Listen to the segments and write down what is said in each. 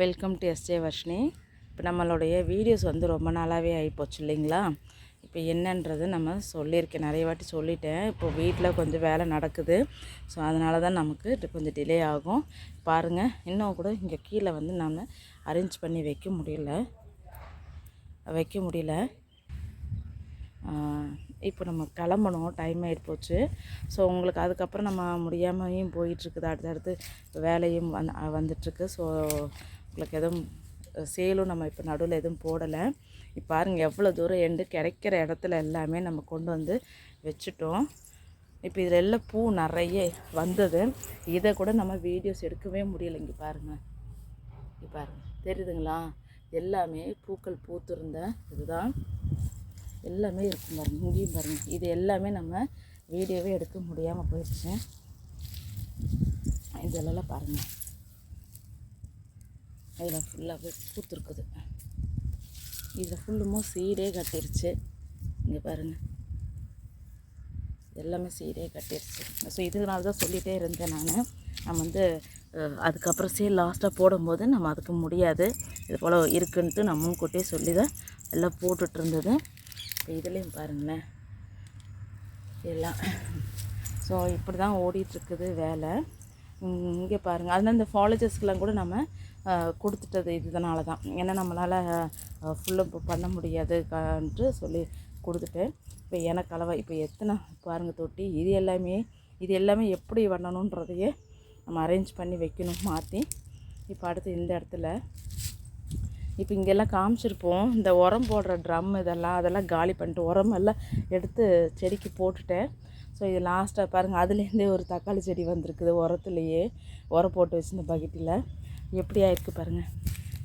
Welcome to SJ Varshini இப்போ நம்மளுடைய videos வந்து ரொம்ப நாளாகவே ஆகிப்போச்சு இல்லைங்களா? இப்போ என்னன்றது நம்ம சொல்லியிருக்கேன். நிறைய வாட்டி சொல்லிட்டேன். இப்போ வீட்டில் கொஞ்சம் வேலை நடக்குது. ஸோ அதனால தான் நமக்கு கொஞ்சம் டிலே ஆகும். பாருங்கள் இன்னும் கூட இங்கே கீழே வந்து நம்ம அரேஞ்ச் பண்ணி வைக்க முடியல. வைக்க முடியல. இப்போ நம்ம கிளம்பணும். டைம் ஆகிட்டு போச்சு ஸோ உங்களுக்கு அதுக்கப்புறம் நம்ம முடியாமையும் போயிட்டுருக்குது அடுத்தடுத்து வேலையும் வந் வந்துட்டுருக்கு ஸோ உங்களுக்கு எதுவும் சேலும் நம்ம இப்போ நடுவில் எதுவும் போடலை. இப்போ பாருங்கள் எவ்வளோ தூரம் எண்டு கிடைக்கிற இடத்துல எல்லாமே நம்ம கொண்டு வந்து வச்சுட்டோம். இப்போ இதில் எல்லாம் பூ நிறைய வந்தது. இதை கூட நம்ம வீடியோஸ் எடுக்கவே முடியல இங்கே பாருங்கள் இங்கே பாருங்கள் தெரியுதுங்களா? எல்லாமே பூக்கள் பூத்திருந்த இதுதான். எல்லாமே இருக்கும் பாருங்கள் இங்கேயும் பாருங்கள் இது எல்லாமே நம்ம வீடியோவே எடுக்க முடியாமல் போயிடுச்சு. இதெல்லாம் பாருங்கள் அதில் ஃபுல்லாகவே பூத்துருக்குது. இதில் ஃபுல்லுமோ சீடே கட்டிருச்சு. இங்கே பாருங்கள் எல்லாமே சீடே கட்டிருச்சு. ஸோ இதனால தான் சொல்லிகிட்டே இருந்தேன் நான். நம்ம வந்து அதுக்கப்புறம் சே லாஸ்ட்டாக போடும்போது நம்ம அதுக்கு முடியாது. இது போல் இருக்குன்ட்டு நான் முன்கூட்டியே சொல்லி தான் எல்லாம் போட்டுட்டு இருந்தது. இப்போ இதுலேயும் பாருங்களேன். எல்லாம். ஸோ இப்படி தான் ஓடிட்டுருக்குது வேலை. இங்கே பாருங்கள் அதனால் இந்த ஃபாலோஜர்ஸ்க்கெலாம் கூட நம்ம கொடுத்துட்டது இதனால தான். ஏன்னா நம்மளால் ஃபுல்லாக பண்ண முடியாதுன்ட்டு சொல்லி கொடுத்துட்டேன். இப்போ எனக்கு அளவை இப்போ எத்தனை பாருங்கள் தொட்டி இது எல்லாமே இது எல்லாமே எப்படி பண்ணணுன்றதையே நம்ம அரேஞ்ச் பண்ணி வைக்கணும் மாற்றி இப்போ அடுத்து இந்த இடத்துல இப்போ இங்கெல்லாம் காமிச்சிருப்போம். இந்த உரம் போடுற ட்ரம் இதெல்லாம் அதெல்லாம் காலி பண்ணிட்டு உரம் எல்லாம் எடுத்து செடிக்கு போட்டுட்டேன். ஸோ இது லாஸ்ட்டாக பாருங்கள் அதுலேருந்தே ஒரு தக்காளி செடி வந்திருக்குது உரத்துலேயே உரம் போட்டு வச்சுருந்த பக்கெட்டில். எப்படி ஆயிருக்கு பாருங்கள்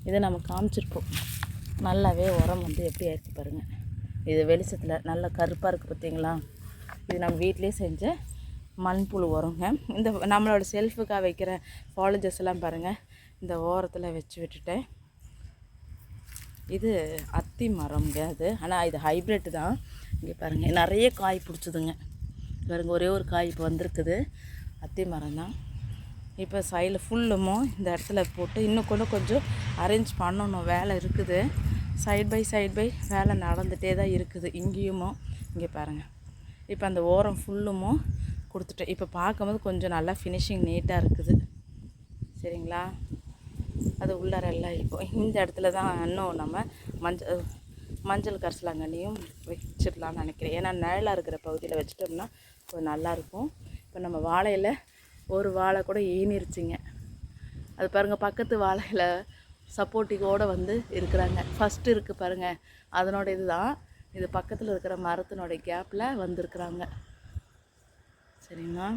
இதை நம்ம காமிச்சிருப்போம். நல்லாவே உரம் வந்து எப்படி ஆயிருக்கு பாருங்கள் இது வெளிச்சத்தில் நல்லா கருப்பாக இருக்குது பார்த்தீங்களா இது நம்ம வீட்டிலே செஞ்ச மண்புழு உரங்க. இந்த நம்மளோட செல்ஃபுக்காக வைக்கிற ஃபாலோஜர்ஸ் எல்லாம் பாருங்கள் இந்த ஓரத்தில் வச்சு விட்டுட்டேன். இது அத்தி மரம்ங்க அது. ஆனால் இது ஹைப்ரிட் தான். இங்கே பாருங்கள் நிறைய காய் பிடிச்சதுங்க. பாருங்க ஒரே ஒரு காய் இப்போ வந்திருக்குது. அத்தி மரம் தான். இப்போ சைடில் ஃபுல்லுமோ இந்த இடத்துல போட்டு இன்னும் கூட கொஞ்சம் அரேஞ்ச் பண்ணணும். வேலை இருக்குது. சைட் பை சைட் பை வேலை நடந்துகிட்டே தான் இருக்குது. இங்கேயுமோ இங்கே பாருங்கள் இப்போ அந்த ஓரம் ஃபுல்லுமோ கொடுத்துட்டேன். இப்போ பார்க்கும்போது கொஞ்சம் நல்லா ஃபினிஷிங் நீட்டாக இருக்குது. சரிங்களா? அது உள்ளார எல்லாம் இப்போ இந்த இடத்துல தான் இன்னும் நம்ம மஞ்சள் மஞ்சள் கரிசலாங்கண்ணியும் வச்சிடலாம்னு நினைக்கிறேன். ஏன்னா நிழலாக இருக்கிற பகுதியில் வச்சிட்டோம்னா கொஞ்சம் நல்லாயிருக்கும் இப்போ நம்ம வாழையில் ஒரு வாழை கூட ஈனிருச்சுங்க அது பாருங்கள் பக்கத்து வாழையில் சப்போர்ட்டிக்கோடு வந்து இருக்கிறாங்க. ஃபஸ்ட்டு இருக்குது பாருங்கள் அதனோட இதுதான். இது பக்கத்தில் இருக்கிற மரத்தினோட கேப்பில் வந்திருக்கிறாங்க. சரிங்களா?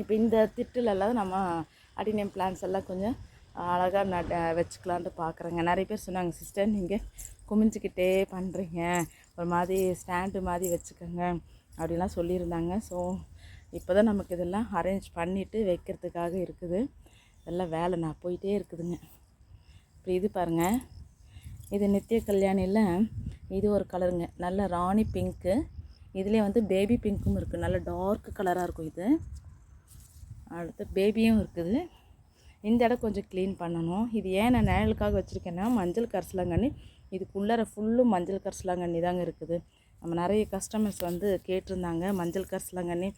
இப்போ இந்த திட்டுலெல்லாம் நம்ம அடினியம் பிளான்ஸ் எல்லாம் கொஞ்சம் அழகாக நட வச்சுக்கலான்ட்டு பார்க்குறேங்க நிறைய பேர் சொன்னாங்க சிஸ்டர் நீங்கள் குமிஞ்சிக்கிட்டே பண்ணுறீங்க ஒரு மாதிரி ஸ்டாண்டு மாதிரி வச்சுக்கோங்க. அப்படிலாம் சொல்லியிருந்தாங்க. ஸோ இப்போ தான் நமக்கு இதெல்லாம் அரேஞ்ச் பண்ணிவிட்டு வைக்கிறதுக்காக இருக்குது. இதெல்லாம் வேலை நான் போயிட்டே இருக்குதுங்க. இப்போ இது பாருங்கள் இது நித்திய கல்யாணியில் இது ஒரு கலருங்க நல்ல ராணி பிங்க்கு இதுலேயே வந்து பேபி பிங்க்கும் இருக்குது நல்ல டார்க் கலராக இருக்கும் இது. அடுத்து பேபியும் இருக்குது. இந்த இடம் கொஞ்சம் க்ளீன் பண்ணணும். இது ஏன் நான் நிழலுக்காக வச்சுருக்கேன்னா மஞ்சள் கரிசலாங்கண்ணி. இதுக்குள்ளார ஃபுல்லும் மஞ்சள் கரிசலாங்கண்ணி தாங்க இருக்குது. நம்ம நிறைய கஸ்டமர்ஸ் வந்து கேட்டிருந்தாங்க. மஞ்சள் கரிசலாங்கண்ணி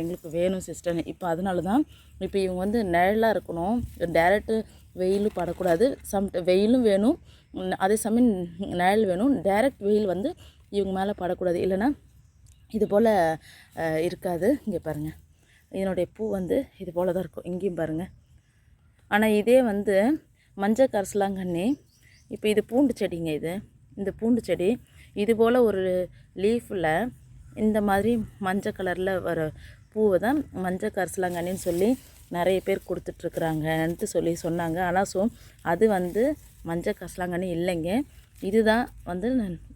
எங்களுக்கு வேணும் சிஸ்டர் இப்போ அதனால தான் இப்போ இவங்க வந்து நிழலாக இருக்கணும். டேரெக்டு வெயிலும் படக்கூடாது. சம் வெயிலும் வேணும். அதே சமயம் நிழல் வேணும். டைரக்ட் வெயில் வந்து இவங்க மேலே படக்கூடாது. இல்லைன்னா இது போல் இருக்காது. இங்கே பாருங்கள் இதனுடைய பூ வந்து இது போல் தான் இருக்கும். இங்கேயும் பாருங்கள் ஆனால் இதே வந்து மஞ்சள் கரிசலாங்கண்ணி இப்போ இது பூண்டு செடிங்க இது. இந்த பூண்டு செடி இது போல் ஒரு லீஃபில் இந்த மாதிரி மஞ்சள் கலரில் வர பூவை தான் மஞ்சள் கரிசலாங்கண்ணின்னு சொல்லி நிறைய பேர் கொடுத்துட்ருக்குறாங்கன்ட்டு சொல்லி சொன்னாங்க. ஆனால் ஸோ அது வந்து மஞ்சள் கரிசலாங்கண்ணி இல்லைங்க. இதுதான் வந்து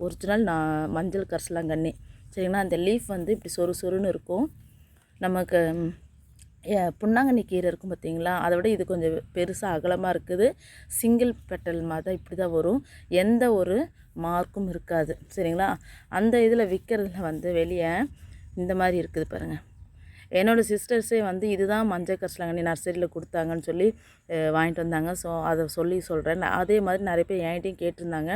ஒரிஜினல் நான் மஞ்சள் கரிசலாங்கண்ணி. சரிங்களா? அந்த லீஃப் வந்து இப்படி சொறு சொருன்னு இருக்கும். நமக்கு புன்னாங்கண்ணி கீரை இருக்கும் பார்த்தீங்களா? அதை விட இது கொஞ்சம் பெருசாக அகலமாக இருக்குது. சிங்கிள் பெட்டல் மாதிரி தான் இப்படி தான் வரும். எந்த ஒரு மார்க்கும் இருக்காது. சரிங்களா? அந்த இதில் விற்கிறதுல வந்து வெளியே இந்த மாதிரி இருக்குது பாருங்கள் என்னோடய சிஸ்டர்ஸே வந்து இதுதான் மஞ்சள் கரிசலாங்கண்ணி நர்சரியில் கொடுத்தாங்கன்னு சொல்லி வாங்கிட்டு வந்தாங்க. ஸோ அதை சொல்லி சொல்கிறேன் அதே மாதிரி நிறைய பேர் என்கிட்டையும் கேட்டிருந்தாங்க.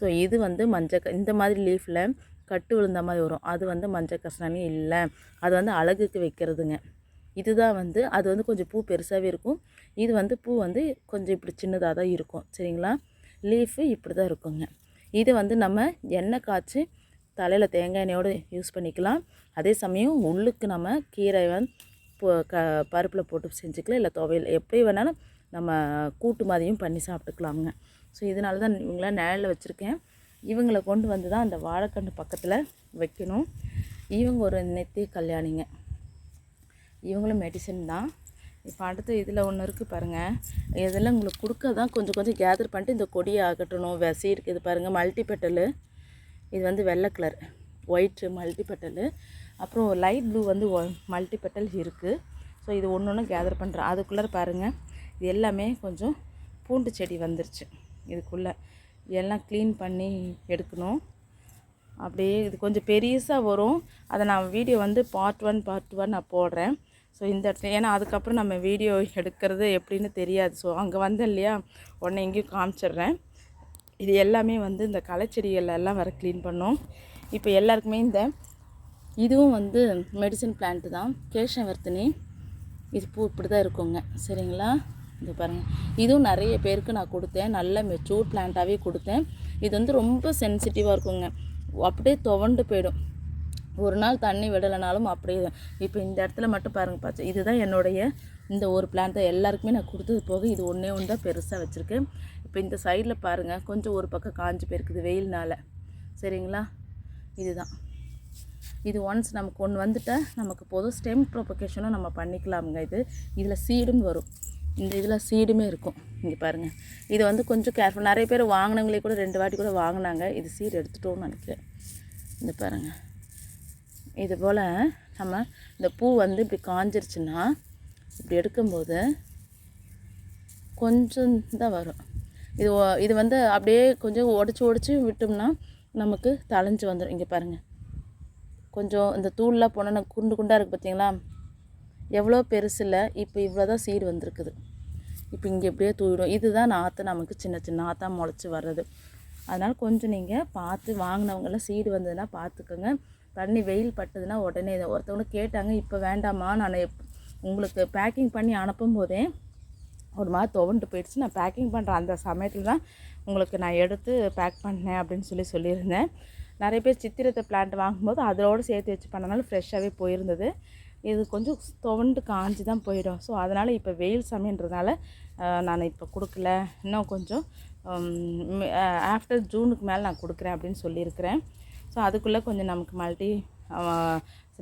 ஸோ இது வந்து மஞ்சள் க- இந்த மாதிரி லீஃபில் கட்டு விழுந்த மாதிரி வரும். அது வந்து மஞ்சள் கரிசலாங்கண்ணி இல்லை. அது வந்து அழகுக்கு வைக்கிறதுங்க. இதுதான் வந்து அது வந்து கொஞ்சம் பூ பெருசாகவே இருக்கும். இது வந்து பூ வந்து கொஞ்சம் இப்படி சின்னதாக தான் இருக்கும். சரிங்களா? லீஃபு இப்படி தான் இருக்குங்க. இது வந்து நம்ம எண்ணெய் காய்ச்சி தலையில் தேங்காய் எண்ணெயோடு யூஸ் பண்ணிக்கலாம். அதே சமயம் உள்ளுக்கு நம்ம கீரை வந்து க பருப்பில் போட்டு செஞ்சுக்கலாம். இல்லை துவையல் எப்படி வேணாலும் நம்ம கூட்டு மாதிரியும் பண்ணி சாப்பிட்டுக்கலாமுங்க ஸோ இதனால தான் இவங்கள நிழலில் வச்சுருக்கேன். இவங்களை கொண்டு வந்து தான் அந்த வாழைக்கன்று பக்கத்தில் வைக்கணும். இவங்க ஒரு நெத்திய கல்யாணிங்க. இவங்களும் மெடிசன் தான். இப்போ அடுத்து இதில் ஒன்று இருக்குது பாருங்கள் இதெல்லாம் உங்களுக்கு கொடுக்க தான் கொஞ்சம் கொஞ்சம் கேதர் பண்ணிட்டு இந்த கொடியை அகட்டணும் விசை இருக்குது இது பாருங்கள் மல்டி பெட்டலு இது வந்து வெள்ளை கலர் ஒயிட்டு மல்டி பெட்டலு அப்புறம் லைட் ப்ளூ வந்து மல்டி பெட்டல் இருக்குது ஸோ இது ஒன்று ஒன்று கேதர் பண்ணுறேன் அதுக்குள்ளே பாருங்கள் இது எல்லாமே கொஞ்சம் பூண்டு செடி வந்துருச்சு. இதுக்குள்ளே. எல்லாம் க்ளீன் பண்ணி எடுக்கணும். அப்படியே இது கொஞ்சம் பெருசாக வரும். அதை நான் வீடியோ வந்து பார்ட் ஒன் பார்ட் ஒன் நான் போடுறேன். ஸோ இந்த இடத்துல ஏன்னா அதுக்கப்புறம் நம்ம வீடியோ எடுக்கிறது எப்படின்னு தெரியாது. ஸோ அங்கே வந்தேன் இல்லையா? உடனே எங்கேயும் காமிச்சிடுறேன். இது எல்லாமே வந்து இந்த களைச்செடிகள் எல்லாம் வர க்ளீன் பண்ணோம். இப்போ எல்லாருக்குமே இந்த இதுவும் வந்து மெடிசன் பிளான்ட்டு தான். கேஷவர்த்தினி இது பூ இப்படி தான் இருக்குங்க. சரிங்களா? இது பாருங்கள் இதுவும் நிறைய பேருக்கு நான் கொடுத்தேன். நல்ல மெச்சூர் பிளான்ட்டாகவே கொடுத்தேன். இது வந்து ரொம்ப சென்சிட்டிவாக இருக்குங்க. அப்படியே துவண்டு போயிடும். ஒரு நாள் தண்ணி விடலைனாலும் அப்படியே இப்போ இந்த இடத்துல மட்டும் பாருங்கள் பார்த்து இதுதான் என்னுடைய இந்த ஒரு பிளான்ட்டை எல்லாருக்குமே நான் கொடுத்தது போக இது ஒன்றே ஒன்று தான் பெருசாக வச்சுருக்கேன். இப்போ இந்த சைடில் பாருங்கள் கொஞ்சம் ஒரு பக்கம் காஞ்சு போயிருக்குது வெயில்னால். சரிங்களா? இதுதான். இது ஒன்ஸ் நமக்கு ஒன்று வந்துட்டால் நமக்கு போதும். ஸ்டெம் ப்ரொபகேஷனும் நம்ம பண்ணிக்கலாமுங்க இது. இதில் சீடும் வரும். இந்த இதில் சீடுமே இருக்கும். இங்கே பாருங்கள் இது வந்து கொஞ்சம் கேர்ஃபுல் நிறைய பேர் வாங்கினவங்களே கூட ரெண்டு வாட்டி கூட வாங்கினாங்க. இது சீடு எடுத்துட்டோம்னு நினைக்கிறேன். இந்த பாருங்கள் இது போல் நம்ம இந்த பூ வந்து இப்படி காஞ்சிருச்சுன்னா இப்படி எடுக்கும்போது கொஞ்சம் தான் வரும். இது இது வந்து அப்படியே கொஞ்சம் உடச்சி உடச்சி விட்டோம்னா நமக்கு தளைஞ்சு வந்துடும் இங்கே பாருங்கள் கொஞ்சம் இந்த தூள்லாம் போனோன்னா குண்டு குண்டாக இருக்குது பார்த்தீங்களா எவ்வளோ பெருசு இல்லை. இப்போ இவ்வளோ தான் சீடு வந்திருக்குது. இப்போ இங்கே எப்படியே தூவிடும் இதுதான் நாற்று நமக்கு சின்ன சின்ன நாற்றாக முளைச்சி வர்றது. அதனால் கொஞ்சம் நீங்கள் பார்த்து வாங்கினவங்கெல்லாம் சீடு வந்ததுன்னா பார்த்துக்கோங்க. தண்ணி வெயில் பட்டதுன்னா உடனே இதை ஒருத்தவங்க கேட்டாங்க இப்போ வேண்டாமா நான் எப் உங்களுக்கு பேக்கிங் பண்ணி அனுப்பும் போதே ஒரு மாதிரி துவண்டு போயிடுச்சு. நான் பேக்கிங் பண்ணுற அந்த சமயத்தில் தான் உங்களுக்கு நான் எடுத்து பேக் பண்ணேன் அப்படின்னு சொல்லி சொல்லியிருந்தேன். நிறைய பேர் சித்திரத்தை பிளான்ட் வாங்கும்போது அதோடு சேர்த்து வச்சு பண்ணனால ஃப்ரெஷ்ஷாகவே போயிருந்தது. இது கொஞ்சம் துவண்டு காஞ்சி தான் போயிடும். ஸோ அதனால் இப்போ வெயில் சமயன்றதுனால நான் இப்போ கொடுக்கல. இன்னும் கொஞ்சம் ஆஃப்டர் ஜூனுக்கு மேலே நான் கொடுக்குறேன் அப்படின்னு சொல்லியிருக்கிறேன். ஸோ அதுக்குள்ளே கொஞ்சம் நமக்கு மல்டி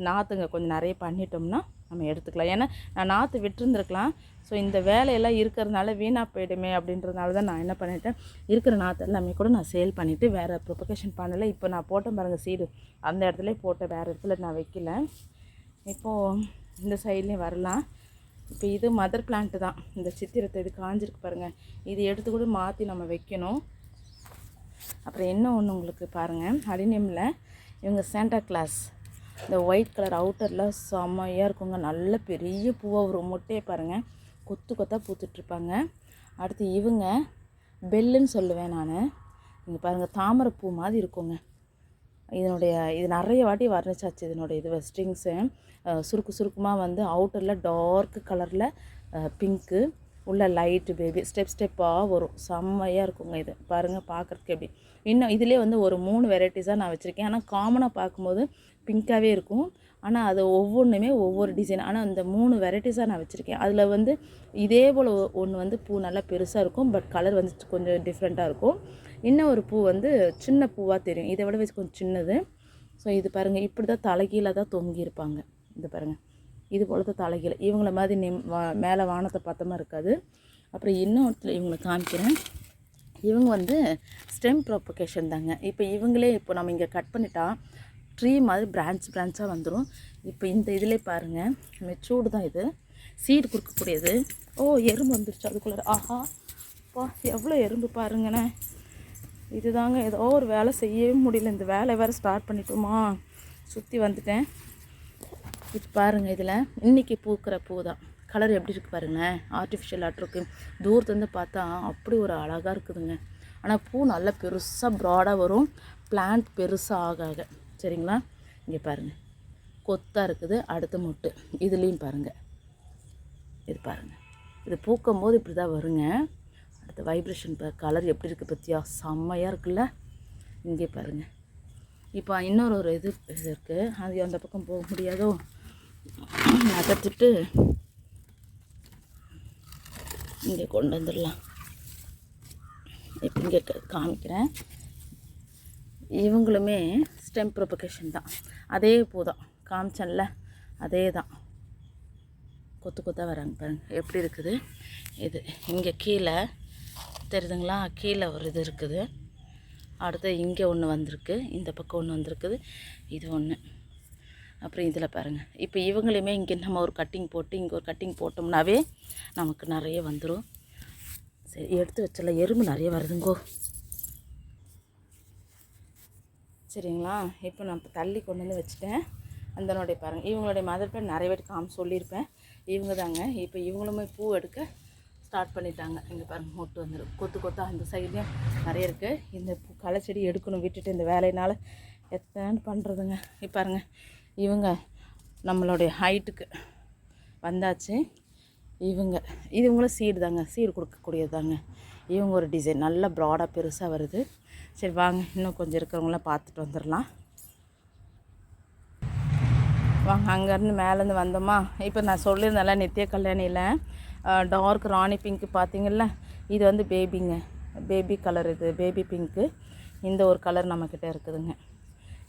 நாற்றுங்க கொஞ்சம் நிறைய பண்ணிட்டோம்னா நம்ம எடுத்துக்கலாம். ஏன்னா நான் நாற்று விட்டுருந்துருக்கலாம். ஸோ இந்த வேலையெல்லாம் இருக்கிறதுனால வீணாக போயிடுமே அப்படின்றதுனால தான் நான் என்ன பண்ணிட்டேன் இருக்கிற நாற்று எல்லாமே கூட நான் சேல் பண்ணிவிட்டு வேறு ப்ரொபகேஷன் பண்ணலை. இப்போ நான் போட்டேன் பாருங்கள் சீடு அந்த இடத்துல போட்டேன் வேறு இடத்துல நான் வைக்கல. இப்போது இந்த சைட்லேயும் வரலாம். இப்போ இது மதர் பிளான்ட்டு தான். இந்த சித்திரத்தை இது காஞ்சிருக்கு பாருங்கள் இது எடுத்து கூட மாற்றி நம்ம வைக்கணும். அப்புறம் என்ன ஒன்று உங்களுக்கு பாருங்கள் அடினியமில் இவங்க சாண்டா கிளாஸ் இந்த ஒயிட் கலர் அவுட்டரில் செம்மையாக இருக்குங்க. நல்ல பெரிய பூவாக ஒரு முட்டையை பாருங்கள் கொத்து கொத்தாக பூத்துட்ருப்பாங்க அடுத்து இவங்க பெல்லுன்னு சொல்லுவேன் நான். இங்கே பாருங்கள் தாமரை பூ மாதிரி இருக்குங்க. இதனுடைய இது நிறைய வாட்டி வர்ணிச்சாச்சு இதனுடைய இது ஸ்ட்ரிங்ஸு சுருக்கு சுருக்கமாக வந்து அவுட்டரில் டார்க் கலரில் பிங்க்கு உள்ள லைட்டு பேபி ஸ்டெப் ஸ்டெப்பாக வரும். செம்மையாக இருக்குங்க இது. பாருங்கள் பார்க்குறதுக்கு எப்படி. இன்னும் இதிலே வந்து ஒரு மூணு வெரைட்டிஸாக நான் வச்சுருக்கேன். ஆனால் காமனாக பார்க்கும்போது பிங்க்காகவே இருக்கும். ஆனால் அது ஒவ்வொன்றுமே ஒவ்வொரு டிசைன் ஆனால் இந்த மூணு வெரைட்டிஸாக நான் வச்சுருக்கேன். அதில் வந்து இதே போல் ஒன்று வந்து பூ நல்லா பெருசாக இருக்கும். பட் கலர் வந்து கொஞ்சம் டிஃப்ரெண்ட்டாக இருக்கும். இன்னும் ஒரு பூ வந்து சின்ன பூவாக தெரியும். இதை விட வச்சு கொஞ்சம் சின்னது. ஸோ இது பாருங்கள் இப்படி தான் தலைகீழாக தான் தொங்கியிருப்பாங்க. இது பாருங்கள் இது போல் தான் தலைகீழ. இவங்கள மாதிரி நிம் வா மேலே வானத்தை பார்த்தமாக இருக்காது. அப்புறம் இன்னொருத்தில் இவங்களை காமிக்கிறேன். இவங்க வந்து ஸ்டெம் ப்ரொபகேஷன் தாங்க. இப்போ இவங்களே இப்போ நம்ம இங்கே கட் பண்ணிட்டா ட்ரீ மாதிரி பிரான்ச் பிரான்ச்சாக வந்துடும் இப்போ இந்த இதிலே பாருங்கள் மெச்சூர்டு தான் இது. சீடு கொடுக்கக்கூடியது. ஓ எறும்பு வந்துருச்சு அதுக்குள்ளே ஆஹா. பா எவ்வளோ எறும்பு பாருங்கண்ணே இதுதாங்க. ஏதோ ஒரு வேலை செய்யவே முடியல. இந்த வேலை வேறு ஸ்டார்ட் பண்ணிட்டோமா. சுற்றி வந்துட்டேன். இது பாருங்கள் இதில். இன்றைக்கி பூக்கிற பூ தான் கலர் எப்படி இருக்குது பாருங்களேன் ஆர்டிஃபிஷியல் ஆட்ருக்கு தூரத்துலேருந்து பார்த்தா அப்படி ஒரு அழகாக இருக்குதுங்க. ஆனால் பூ நல்லா பெருசாக ப்ராடாக வரும். பிளான்ட் பெருசாக ஆக ஆக சரிங்களா? இங்கே பாருங்கள் கொத்தாக இருக்குது. அடுத்த மொட்டு. இதுலேயும் பாருங்கள் இது பாருங்கள் இது பூக்கும் போது இப்படி தான் வருங்க. அடுத்த வைப்ரேஷன் கலர் எப்படி இருக்குது பற்றியா செம்மையாக இருக்குல்ல? இங்கே பாருங்கள் இப்போ இன்னொரு ஒரு இது இது இருக்குது அது அந்த பக்கம் போக முடியாதோ? நகர்த்துட்டு இங்கே கொண்டு வந்துடலாம். இப்போ இங்கே க- காமிக்கிறேன். இவங்களுமே ஸ்டெம் ப்ரொபகேஷன் தான். அதே பூ தான் காமிச்சேன்ல. அதே தான் கொத்து கொத்தாக வராங்க பாருங்க. எப்படி இருக்குது? இது இங்கே கீழே. தெரியுதுங்களா? கீழே ஒரு இது இருக்குது. அடுத்து இங்கே ஒன்று வந்திருக்கு. இந்த பக்கம் ஒன்று வந்திருக்குது. இது ஒன்று அப்புறம் இதில் பாருங்கள் இப்போ இவங்களையுமே இங்கே நம்ம ஒரு கட்டிங் போட்டு இங்கே ஒரு கட்டிங் போட்டோம்னாவே நமக்கு நிறைய வந்துடும் சரி எடுத்து வச்சல எறும்பு நிறைய வருதுங்கோ. சரிங்களா? இப்போ நான் இப்போ தள்ளி கொண்டு வந்து வச்சுட்டேன். அந்தனுடைய பாருங்கள் இவங்களுடைய மதர் பேர் நிறைய பேர் காமி சொல்லியிருப்பேன். இவங்க தாங்க. இப்போ இவங்களுமே பூ எடுக்க ஸ்டார்ட் பண்ணிட்டாங்க. இங்கே பாருங்கள் மொட்டு வந்துடும் கொத்து கொத்தா அந்த சைட்லேயும் நிறைய இருக்குது இந்த பூ களை செடி எடுக்கணும் விட்டுட்டு இந்த வேலையினால் எத்தனை பண்ணுறதுங்க இப்போ இவங்க நம்மளுடைய ஹைட்டுக்கு வந்தாச்சு. இவங்க இவங்களும் சீடு தாங்க. சீடு கொடுக்கக்கூடியது தாங்க இவங்க ஒரு டிசைன் நல்ல ப்ராடாக பெருசாக வருது. சரி வாங்க. இன்னும் கொஞ்சம் இருக்கிறவங்களாம் பார்த்துட்டு வந்துடலாம். வாங்க அங்கேருந்து மேலேருந்து வந்தோமா? இப்போ நான் சொல்லியிருந்தேன்ல நித்திய கல்யாணியில் டார்க் ராணி பிங்க்கு பார்த்தீங்கல்ல? இது வந்து பேபிங்க பேபி கலர் இது. பேபி பிங்க்கு இந்த ஒரு கலர் நம்மக்கிட்ட இருக்குதுங்க.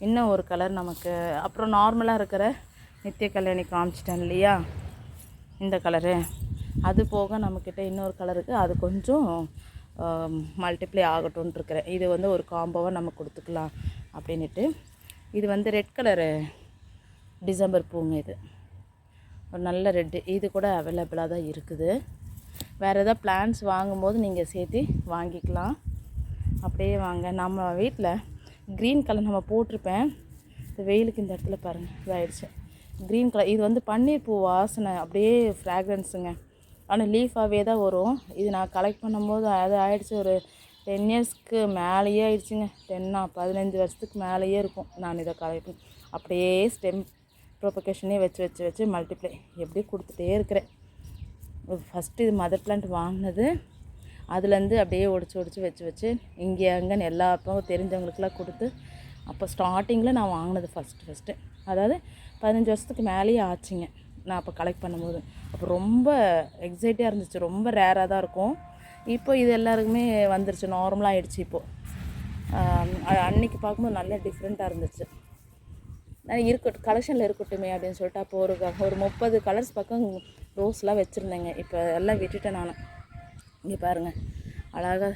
இன்னும் ஒரு கலர் நமக்கு அப்புறம் நார்மலாக இருக்கிற நித்திய கல்யாணி காமிச்சிட்டேன் இல்லையா? இந்த கலரு அது போக நம்மக்கிட்ட இன்னொரு கலர் இருக்குது அது கொஞ்சம் மல்டிப்ளை ஆகட்டும்னு இருக்கிறேன். இது வந்து ஒரு காம்போவாக நம்ம கொடுத்துக்கலாம் அப்படின்ட்டு இது வந்து ரெட் கலரு டிசம்பர் பூங்க இது. ஒரு நல்ல ரெட்டு இது கூட அவைலபிளாக தான் இருக்குது. வேறு எதாவது பிளான்ஸ் வாங்கும்போது நீங்கள் சேர்த்து வாங்கிக்கலாம். அப்படியே வாங்க. நம்ம வீட்டில் க்ரீன் கலர் நம்ம போட்டிருப்பேன். இந்த வெயிலுக்கு இந்த இடத்துல பாருங்கள் இதாகிடுச்சு க்ரீன் கலர் இது வந்து பன்னீர் பூ வாசனை அப்படியே ஃப்ராக்ரன்ஸுங்க ஆனால் லீஃபாகவே தான் வரும். இது நான் கலெக்ட் பண்ணும்போது அது ஆகிடுச்சு ஒரு டென் இயர்ஸ்க்கு மேலேயே ஆயிடுச்சுங்க. டென்னா பதினஞ்சு வருஷத்துக்கு மேலேயே இருக்கும் நான் இதை கலெக்ட் அப்படியே ஸ்டெம் ப்ரொபகேஷனே வச்சு வச்சு வச்சு மல்டிப்ளை எப்படி கொடுத்துட்டே இருக்கிறேன். ஃபஸ்ட்டு இது மதர் பிளான்ட் வாங்கினது. அதுலேருந்து அப்படியே ஒடிச்சு ஒடிச்சு வச்சு வச்சு இங்கே அங்கேன்னு எல்லா பக்கம் தெரிஞ்சவங்களுக்கெல்லாம் கொடுத்து அப்போ ஸ்டார்டிங்கில் நான் வாங்கினது ஃபஸ்ட்டு ஃபஸ்ட்டு அதாவது பதினஞ்சு வருஷத்துக்கு மேலேயே ஆச்சுங்க. நான் அப்போ கலெக்ட் பண்ணும்போது. அப்போ ரொம்ப எக்ஸைட்டாக இருந்துச்சு. ரொம்ப ரேராக தான் இருக்கும். இப்போ இது எல்லாருக்குமே வந்துருச்சு. நார்மலாக ஆகிடுச்சு இப்போது அன்னைக்கு பார்க்கும்போது நல்ல டிஃப்ரெண்ட்டாக இருந்துச்சு. நான் இருக்கட்டும் கலெக்ஷனில் இருக்கட்டுமே அப்படின்னு சொல்லிட்டு அப்போ ஒரு ஒரு முப்பது கலர்ஸ் பக்கம் ரோஸ்லாம் வச்சுருந்தேங்க. இப்போ எல்லாம் விட்டுட்டேன் நான். இங்கே பாருங்கள் அழகாக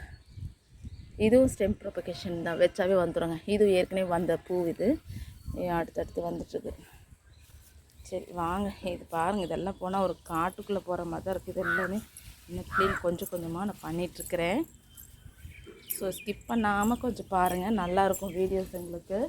இதுவும் ஸ்டெம் ப்ரொபகேஷன் தான். வச்சாவே வந்துடுங்க இதுவும் ஏற்கனவே வந்த பூ இது. அடுத்தடுத்து வந்துட்டுருக்கு. சரி வாங்க. இது பாருங்கள் இதெல்லாம் போனால் ஒரு காட்டுக்குள்ளே போகிற மாதிரி தான் இருக்குது. எல்லாமே இன்னும் க்ளீன் கொஞ்சம் கொஞ்சமாக நான் பண்ணிகிட்ருக்கிறேன் ஸோ ஸ்கிப் பண்ணாமல் கொஞ்சம் பாருங்கள் நல்லாயிருக்கும் வீடியோஸ் எங்களுக்கு.